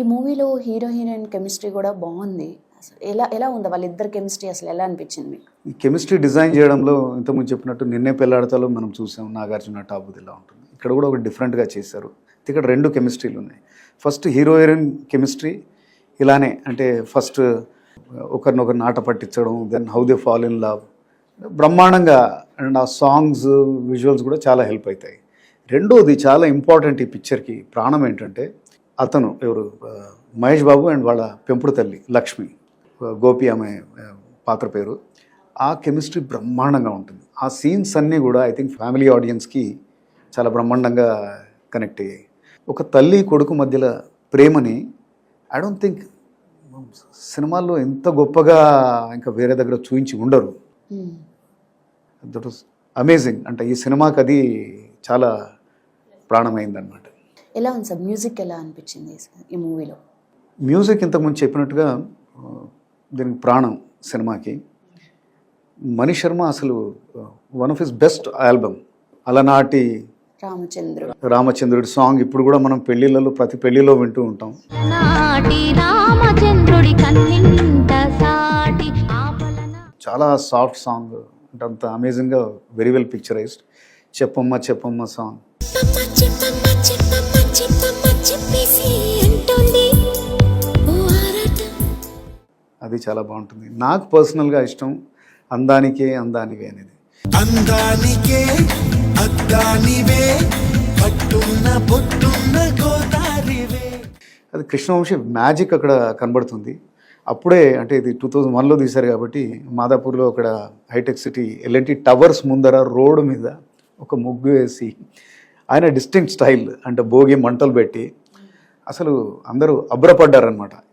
ఈ మూవీలో hero heroine chemistry కూడా బాగుంది. అసలు ఎలా ఎలా ఉంది? వాళ్ళిద్దరు కెమిస్ట్రీ అసలు ఎలా అనిపించింది మీకు? ఈ కెమిస్ట్రీ డిజైన్ చేయడంలో ఇంతకుముందు చెప్పినట్టు నిన్నే పెళ్ళాడతాలో మనం చూసాం నాగార్జున టాబుది ఇలా ఉంటుంది. ఇక్కడ కూడా ఒక డిఫరెంట్గా చేశారు. ఇక్కడ రెండు కెమిస్ట్రీలు ఉన్నాయి. ఫస్ట్ హీరో హీరోయిన్ కెమిస్ట్రీ ఇలానే అంటే ఫస్ట్ ఒకరినొకరు నాట పట్టించడం then how they fall in love బ్రహ్మాండంగా అండ్ ఆ సాంగ్స్ విజువల్స్ కూడా చాలా హెల్ప్ అవుతాయి. రెండోది చాలా ఇంపార్టెంట్ ఈ పిక్చర్కి ప్రాణం ఏంటంటే అతను ఎవరు? మహేష్ బాబు అండ్ వాళ్ళ పెంపుడు తల్లి లక్ష్మి. గోపి ఆమె పాత్ర పేరు. ఆ కెమిస్ట్రీ బ్రహ్మాండంగా ఉంటుంది. ఆ సీన్స్ అన్నీ కూడా ఐ థింక్ ఫ్యామిలీ ఆడియన్స్కి చాలా బ్రహ్మాండంగా కనెక్ట్ అయ్యాయి. ఒక తల్లి కొడుకు మధ్యలో ప్రేమని ఐ డోంట్ థింక్ సినిమాల్లో ఎంత గొప్పగా ఇంకా వేరే దగ్గర చూపించి ఉండరు. మ్మ్. That was amazing. అంటే ఈ సినిమాకి అది చాలా ప్రాణమైందనమాట ఎలా ఉంది సార్? మ్యూజిక్ ఎలా అనిపించింది ఈ మూవీలో? మ్యూజిక్ ఇంతకుముందు చెప్పినట్టుగా దీనికి ప్రాణం సినిమాకి. మణి శర్మ అసలు one of his best album Alanati Ramachandrudu రామచంద్రుడి song ఇప్పుడు కూడా మనం పెళ్ళిళ్ళలో ప్రతి పెళ్ళిలో వింటూ ఉంటాం. చాలా సాఫ్ట్ సాంగ్ అంటే అంత అమేజింగ్గా వెరీ వెల్ పిక్చరైజ్డ్ చెప్పమ్మ చెప్పమ్మ సాంగ్ అది చాలా బాగుంటుంది. నాకు పర్సనల్గా ఇష్టం అందానికే అందానివే అనేది. అందానికే అద్దానివే పట్టున్న పొట్టున్న గోదారివే. అది కృష్ణవంశీ మ్యాజిక్ అక్కడ కనబడుతుంది. అప్పుడే అంటే ఇది టూ థౌజండ్ వన్లో తీశారు కాబట్టి మాదాపూర్లో అక్కడ hitech city L and T towers ముందర రోడ్డు మీద ఒక ముగ్గు వేసి ఆయన డిస్టింక్ట్ స్టైల్ అంటే భోగి మంటలు పెట్టి అసలు అందరూ అబ్బురపడ్డారనమాట